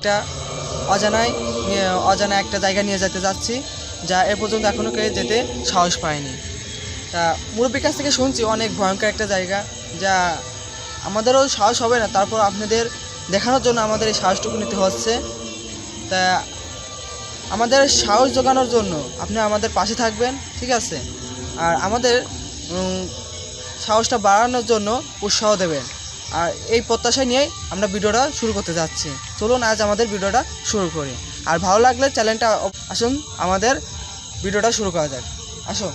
একটা অজানায় অজানা একটা জায়গা নিয়ে যেতে যাচ্ছি, যা এ পর্যন্ত এখনও কেউ যেতে সাহস পায়নি। তা মুরব্বীর কাছ থেকে শুনছি অনেক ভয়ঙ্কর একটা জায়গা, যা আমাদেরও সাহস হবে না, তারপর আপনাদের দেখানোর জন্য আমাদের এই সাহসটুকু নিতে হচ্ছে। তা আমাদের সাহস জোগানোর জন্য আপনি আমাদের পাশে থাকবেন, ঠিক আছে? আর আমাদের সাহসটা বাড়ানোর জন্য উৎসাহ দেবেন। আর এই প্রত্যাশা নিয়েই আমরা ভিডিওটা শুরু করতে যাচ্ছি। চলুন আজ আমাদের ভিডিওটা শুরু করি। আর ভালো লাগলে চ্যানেলটা আসুন, আমাদের ভিডিওটা শুরু করা যাক। আসো।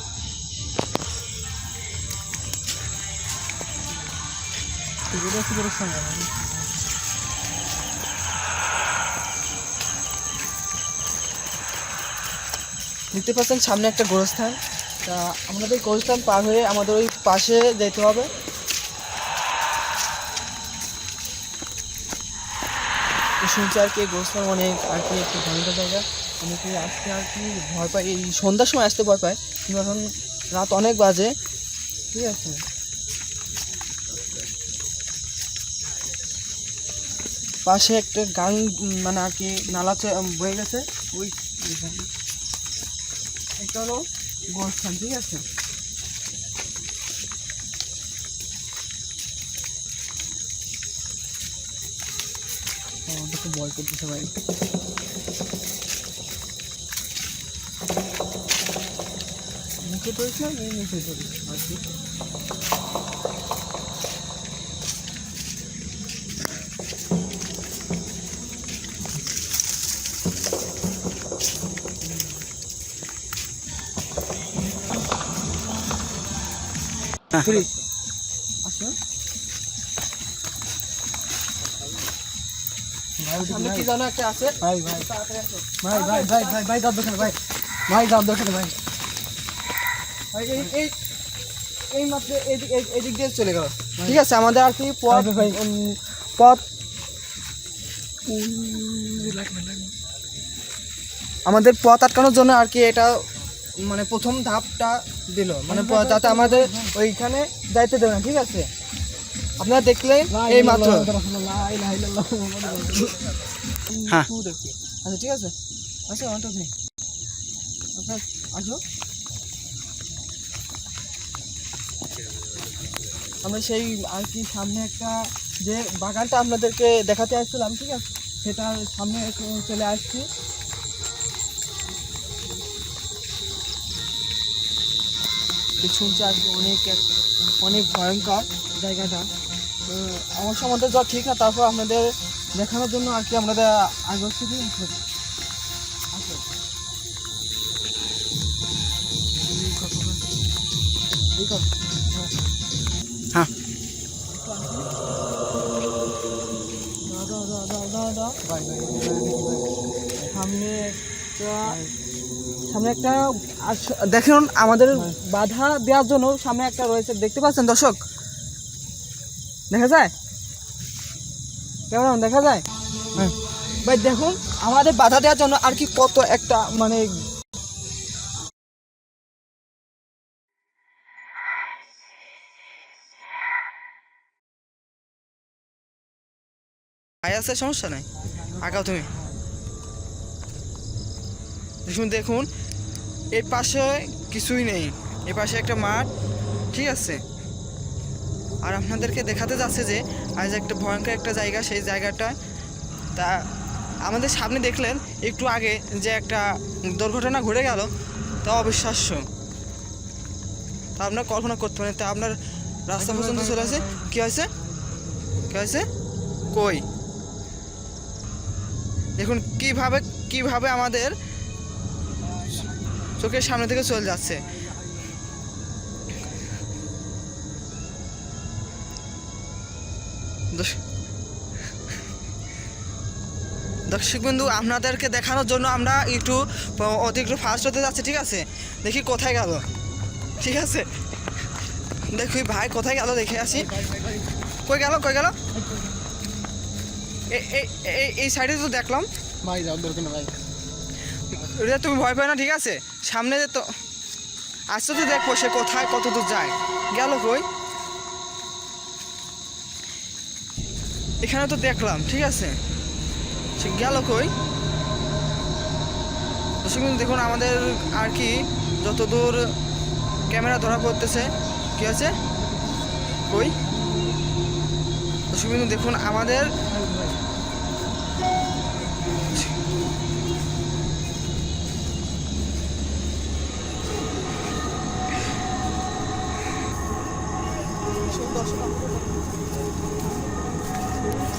দেখতে পাচ্ছেন সামনে একটা গোরস্থান। তা আমাদের গোরস্থান পার হয়ে আমাদের ওই পাশে যেতে হবে। শুনছি আর কি, এই অনেক আর কি একটু ভয়ঙ্কর জায়গা। অনেকে আসতে আর কি ভয় পায় এই সন্ধ্যার সময় আসতে ভয় পায় কিন্তু এখন রাত অনেক বাজে। ঠিক আছে। পাশে একটা গান মানে আর কি নালা বয়ে গেছে। ওই। এটা হলো গোরস্থান, ঠিক আছে? আমাদের তো ভয় করতেছে ভাই মুখে ধরিস না এই মুখে ধরিস আর কি Please. আসো সামনে কি জানো একটা আছে? ভাই ভাই। ভাই ভাই ভাই ভাই ভাই যাও দোকানে ভাই। ভাই যাও দোকানে ভাই। ভাই, এই এই এই মাত্র এদিক এদিক দিয়ে চলে গেল। ঠিক আছে আমাদের আর কি পথ। পথ আমাদের পথ আটকানোর জন্য আর কি এটা মানে প্রথম ধাপটা দিল। মানে যাতে আমাদের ওইখানে যাইতে দেবে না ঠিক আছে? আপনারা দেখলে এই মাত্র। হ্যাঁ। আচ্ছা ঠিক আছে। আচ্ছা থ্রি আপনার আসো আমরা সেই আর কি সামনে একটা যে বাগানটা আপনাদেরকে দেখাতে আসছিলাম ঠিক আছে? সেটার সামনে একটু চলে আসছি। শুনছি আর অনেক অনেক ভয়ঙ্কর জায়গাটা। আমার সম্বন্ধে যা ঠিক না তারপর আপনাদের দেখানোর জন্য আর কি আপনাদের আগ্রহ থেকে। হ্যাঁ। সামনে একটা সামনে একটা দেখুন আমাদের বাধা দেওয়ার জন্য সামনে একটা রয়েছে দেখতে পাচ্ছেন দর্শক দেখা যায়? কেমন, দেখা যায়? হ্যাঁ। ভাই, দেখুন, আমাদের বাধা দেওয়ার জন্য আর কি কত একটা মানে আছে সমস্যা নাই? আগাও তুমি। দেখুন দেখুন এই পাশে কিছুই নেই। এই পাশে একটা মাঠ, ঠিক আছে? আর আপনাদেরকে দেখাতে যাচ্ছে যে আজ একটা ভয়ঙ্কর একটা জায়গা সেই জায়গাটা। তা আমাদের সামনে দেখলেন একটু আগে যে একটা দুর্ঘটনা ঘটে গেল তা অবিশ্বাস্য। তা আপনার কল্পনা করতে পারেন তা আপনার রাস্তা পর্যন্ত চলে আসে? কী হয়েছে? কী হয়েছে? কই? দেখুন কীভাবে কীভাবে আমাদের চোখের সামনে থেকে চলে যাচ্ছে। দর্শক বন্ধু আপনাদেরকে দেখানোর জন্য আমরা একটু অতিরিক্ত ফাস্ট হতে যাচ্ছি ঠিক আছে? দেখি কোথায় গেল। ঠিক আছে? দেখি ভাই কোথায় গেল দেখে আসি। কই গেল কই গেল? এই সাইডে তো দেখলাম। ভাই যাও দোকানে ভাই। রে তুমি ভয় পাও না ঠিক আছে? সামনে যে তো আসতে তো দেখব সে কোথায় কত দূর যায়। গেল কই? এখানে তো দেখলাম, ঠিক আছে? সে গেল কই? দর্শক দেখুন আমাদের আর কি যতদূর ক্যামেরা ধরা পড়তেছে, কি আছে? কই? দর্শক দেখুন আমাদের Thank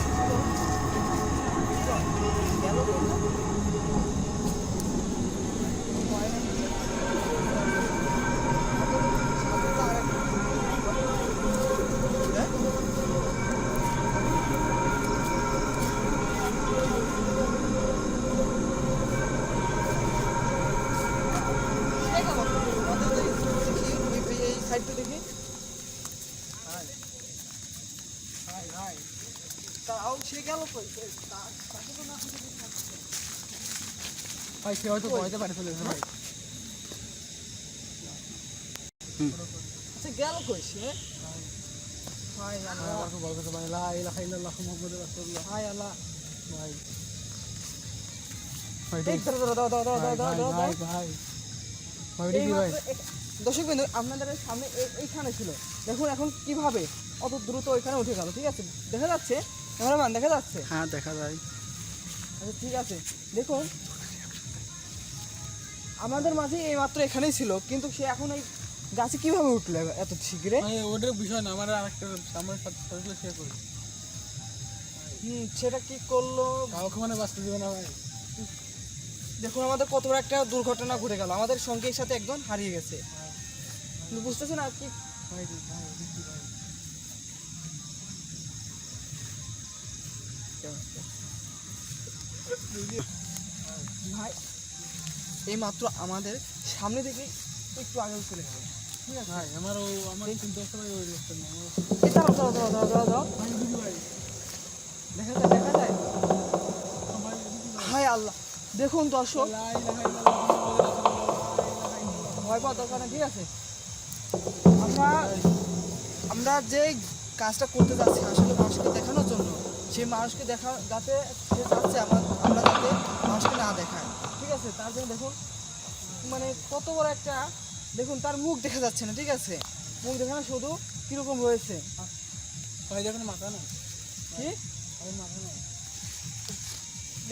you. ভাই সে হয়তো ভয়তে পারে চলে ভাই। আচ্ছা গেল কই সে? আল্লাহ ভাই। লা ইলাহা ইল্লাল্লাহ মুহাম্মাদুর রাসূলুল্লাহ। হাই আল্লাহ। ভাই। দর্শক বিন্দু আপনাদের সামনে এইখানে ছিল। দেখুন এখন কীভাবে অত দ্রুত ওইখানে উঠে গেল ঠিক আছে? দেখা যাচ্ছে ক্যামেরাম্যান দেখা যাচ্ছে? হ্যাঁ দেখা যায়। আচ্ছা ঠিক আছে। দেখুন আমাদের মাঝে এই মাত্র এখানেই ছিল কিন্তু সে এখন এই গাছে কীভাবে উঠল এত শীঘ্রে ভাই ওটার বিষয় না আমার আরেকটা আমার সাথে সাথে শেয়ার করি। হুম সেটা কি করল? কাউকে মানে বাঁচতে দিবে না ভাই। দেখুন আমাদের কত বড় একটা দুর্ঘটনা ঘটে গেল। আমাদের সঙ্গীর সাথে একজন হারিয়ে গেছে। কিন্তু বুঝতেছেন আর কি? ভাই এই মাত্র আমাদের সামনে থেকে একটু আগে চলে গেল। ঠিক আছে? ভাই আমার ওই দেখা যায় দেখা যায়? ভাই। হায় আল্লাহ। দেখুন দর্শক ভয় পাওয়ার দরকার ঠিক আছে? আমরা আমরা যে কাজটা করতে যাচ্ছি আসলে মানুষকে দেখানোর জন্য সেই মানুষকে দেখা যাতে সে চাচ্ছে আমরা আমরা যাতে মানুষকে না দেখায়। ঠিক আছে? তার জন্য দেখুন মানে কত বড় একটা দেখুন তার মুখ দেখা যাচ্ছে না ঠিক আছে? মুখ দেখানো শুধু কীরকম রয়েছে ভাই দেখুন মাথা না কি? মাথা না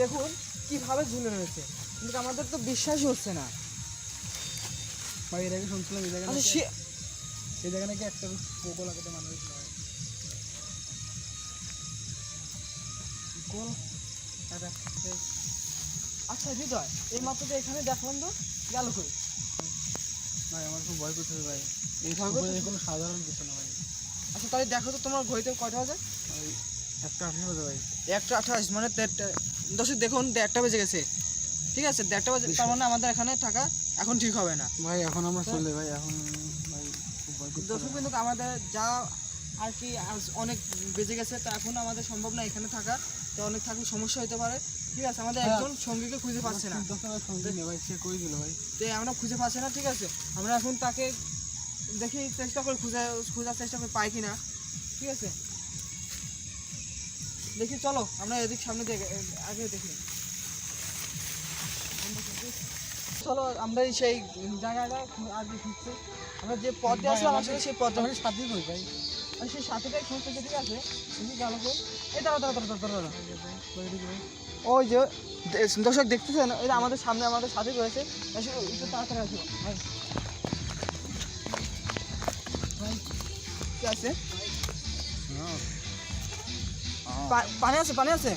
দেখুন কীভাবে ঝুলে রয়েছে। কিন্তু আমাদের তো বিশ্বাসই হচ্ছে না। ভাই এর আগে শুনছিলাম এই জায়গায় আচ্ছা সে এই জায়গায় নাকি একটা পোকো লাগাতে মানুষ গোল আচ্ছা হৃদয় এই মাত্র তো এখানে দেখলাম তো গেল কই? ভাই আমার খুব ভয় করতেছে ভাই। এই কোনো সাধারণ কিছু না ভাই। আচ্ছা তাহলে দেখো তো তোমার ঘড়িতে কয়টা বাজে? একটা বাজে ভাই। একটা আঠাশ মানে দেড়টা দর্শক দেখুন দেড়টা বেজে গেছে। ঠিক আছে দেড়টা বাজে তার মানে আমাদের এখানে থাকা এখন ঠিক হবে না। ভাই এখন আমরা চলে ভাই এখন ভাই খুব ভয় করতেছে। দর্শক কিন্তু আমাদের যা আর কি অনেক বেজে গেছে তো এখন আমাদের সম্ভব না এখানে থাকা। তো অনেক থাকলে সমস্যা হতে পারে। ঠিক আছে আমাদের হ্যাঁ। একজন সঙ্গীকে খুঁজে পাচ্ছে না। ভাই সে কই দিল ভাই? তো আমরা খুঁজে পাচ্ছি না ঠিক আছে। আমরা এখন তাকে দেখি চেষ্টা করে খুঁজে খোঁজার চেষ্টা করে পাই কিনা। ঠিক আছে? দেখি চলো আমরা এদিক সামনে দেখে আগে দেখি। চলো আমরা সেই জায়গাটা আগে খুঁজছি। আমরা যে পথ আসলাম আসলে সেই পথ আমাদের সাথে কই ভাই। আর সেই সাথেটাই খুঁজতেছে ঠিক আছে? গেল ওই যে দর্শক দেখতেছেন ওই আমাদের সামনে আমাদের সাথে রয়েছে। একটু তাড়াতাড়ি আসো। ভাই। আছে? পানি আছে পানি আছে?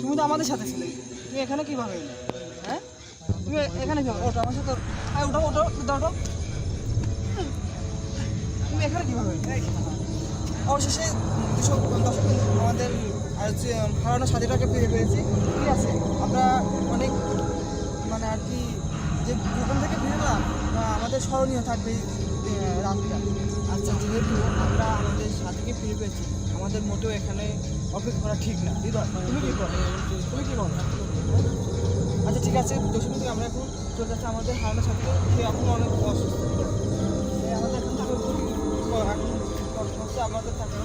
তুমি তো আমাদের সাথে ছিলে। তুমি এখানে কীভাবে এলে? তুমি এখানে কীভাবে ওটো আমার সাথে হ্যাঁ ওটো ওটো দাও তুমি এখানে কীভাবে? অবশেষে দর্শক দর্শক আমাদের হারানো সাথীটাকে ফিরে পেয়েছি। ঠিক আছে? আমরা অনেক মানে আর কি যে ভূখণ্ড থেকে ফিরলাম আমাদের স্মরণীয় থাকবে রাতটা। আচ্ছা যেহেতু আমরা আমাদের সাথীকে ফিরে পেয়েছি আমাদের মোটেও এখানে অপেক্ষা করা ঠিক না। তুমি কি বলো তুমি কি বলো আচ্ছা ঠিক আছে দশমী আমরা এখন চলে যাচ্ছি আমাদের হারানোর সাথে সে এখন অনেক অসুস্থ। আমাদের এখন এখন হচ্ছে আমাদের তাকে